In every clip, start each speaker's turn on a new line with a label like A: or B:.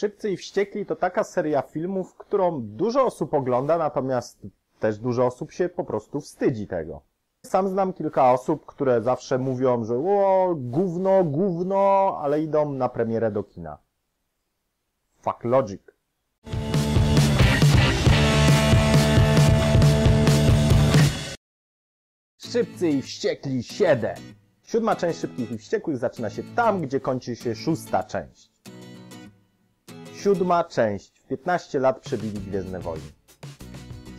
A: Szybcy i Wściekli to taka seria filmów, którą dużo osób ogląda, natomiast też dużo osób się po prostu wstydzi tego. Sam znam kilka osób, które zawsze mówią, że o, gówno, gówno, ale idą na premierę do kina. Fuck logic. Szybcy i Wściekli 7. Siódma część Szybkich i Wściekłych zaczyna się tam, gdzie kończy się szósta część. Siódma część. W 15 lat przebili Gwiezdne Wojny.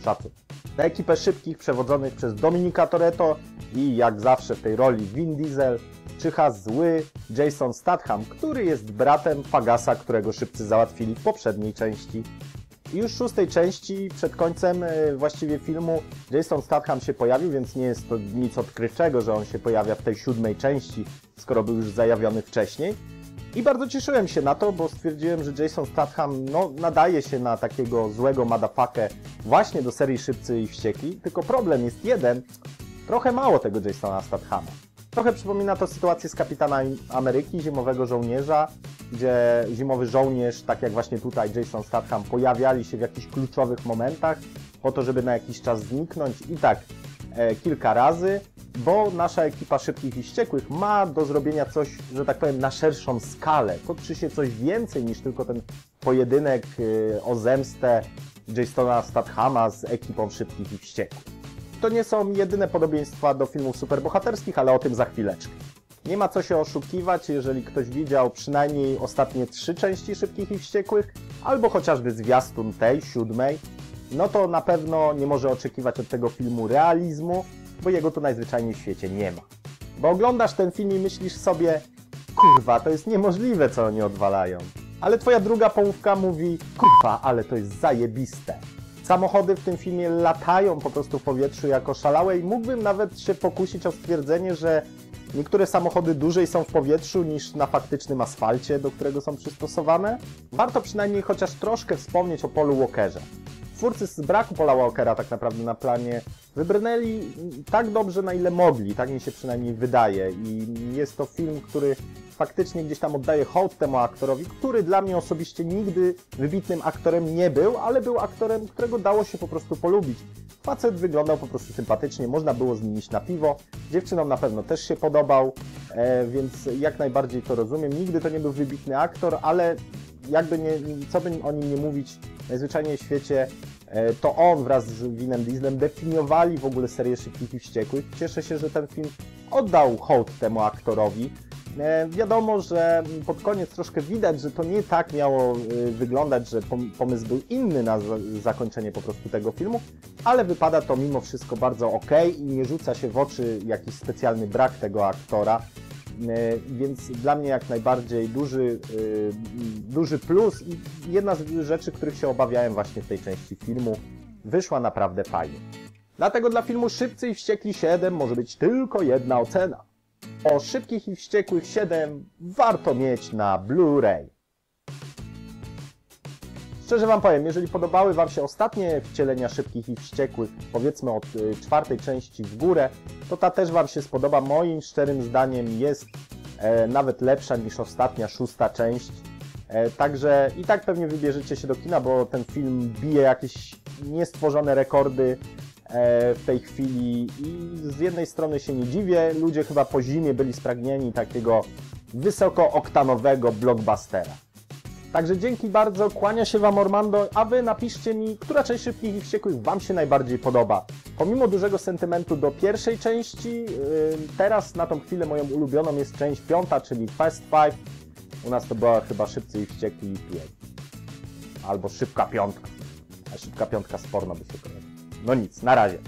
A: Szacun. Na ekipę szybkich przewodzonych przez Dominika Toretto i jak zawsze w tej roli Vin Diesel czyha zły Jason Statham, który jest bratem Fagasa, którego szybcy załatwili w poprzedniej części. I już w szóstej części, przed końcem e, właściwie filmu, Jason Statham się pojawił, więc nie jest to nic odkrywczego, że on się pojawia w tej siódmej części, skoro był już zajawiony wcześniej. I bardzo cieszyłem się na to, bo stwierdziłem, że Jason Statham no, nadaje się na takiego złego madafakę właśnie do serii Szybcy i Wściekli, tylko problem jest jeden, trochę mało tego Jasona Stathama. Trochę przypomina to sytuację z Kapitana Ameryki, Zimowego Żołnierza, gdzie zimowy żołnierz, tak jak właśnie tutaj Jason Statham, pojawiali się w jakichś kluczowych momentach po to, żeby na jakiś czas zniknąć. I tak e, kilka razy, bo nasza ekipa Szybkich i Wściekłych ma do zrobienia coś, że tak powiem, na szerszą skalę. Toczy się coś więcej niż tylko ten pojedynek e, o zemstę Jasona Stathama z ekipą Szybkich i Wściekłych. To nie są jedyne podobieństwa do filmów superbohaterskich, ale o tym za chwileczkę. Nie ma co się oszukiwać, jeżeli ktoś widział przynajmniej ostatnie trzy części Szybkich i Wściekłych, albo chociażby zwiastun tej, siódmej, no to na pewno nie może oczekiwać od tego filmu realizmu, bo jego tu najzwyczajniej w świecie nie ma. Bo oglądasz ten film i myślisz sobie, kurwa, to jest niemożliwe, co oni odwalają. Ale twoja druga połówka mówi, kurwa, ale to jest zajebiste. Samochody w tym filmie latają po prostu w powietrzu jako szalałe i mógłbym nawet się pokusić o stwierdzenie, że niektóre samochody dłużej są w powietrzu niż na faktycznym asfalcie, do którego są przystosowane. Warto przynajmniej chociaż troszkę wspomnieć o Polu Walkerze. Twórcy z braku Pola Walkera tak naprawdę na planie wybrnęli tak dobrze, na ile mogli, tak mi się przynajmniej wydaje. I jest to film, który faktycznie gdzieś tam oddaje hołd temu aktorowi, który dla mnie osobiście nigdy wybitnym aktorem nie był, ale był aktorem, którego dało się po prostu polubić. Facet wyglądał po prostu sympatycznie, można było z nim iść na piwo. Dziewczynom na pewno też się podobał, e, więc jak najbardziej to rozumiem. Nigdy to nie był wybitny aktor, ale jakby nie, co by o nim nie mówić, najzwyczajniej w świecie e, to on wraz z Winem Dieslem definiowali w ogóle serię Szybkich i Wściekłych. Cieszę się, że ten film oddał hołd temu aktorowi. E, wiadomo, że pod koniec troszkę widać, że to nie tak miało e, wyglądać, że pomysł był inny na zakończenie po prostu tego filmu, ale wypada to mimo wszystko bardzo ok i nie rzuca się w oczy jakiś specjalny brak tego aktora. E, więc dla mnie jak najbardziej duży, duży plus i jedna z rzeczy, których się obawiałem właśnie w tej części filmu, wyszła naprawdę fajnie. Dlatego dla filmu Szybcy i Wściekli 7 może być tylko jedna ocena. O Szybkich i Wściekłych 7 warto mieć na Blu-ray. Szczerze Wam powiem, jeżeli podobały Wam się ostatnie wcielenia Szybkich i Wściekłych, powiedzmy od y, czwartej części w górę, to ta też Wam się spodoba. Moim szczerym zdaniem jest e, nawet lepsza niż ostatnia, szósta część. E, także i tak pewnie wybierzecie się do kina, bo ten film bije jakieś niestworzone rekordy E, w tej chwili i z jednej strony się nie dziwię, ludzie chyba po zimie byli spragnieni takiego wysokooktanowego blockbustera. Także dzięki bardzo, kłania się Wam Ormando, a Wy napiszcie mi, która część Szybkich i Wściekłych Wam się najbardziej podoba. Pomimo dużego sentymentu do pierwszej części, yy, teraz na tą chwilę moją ulubioną jest część piąta, czyli Fast Five. U nas to była chyba Szybcy i Wściekli 5. Albo Szybka Piątka. A Szybka Piątka sporno by się kojarzyła. No nic, na razie.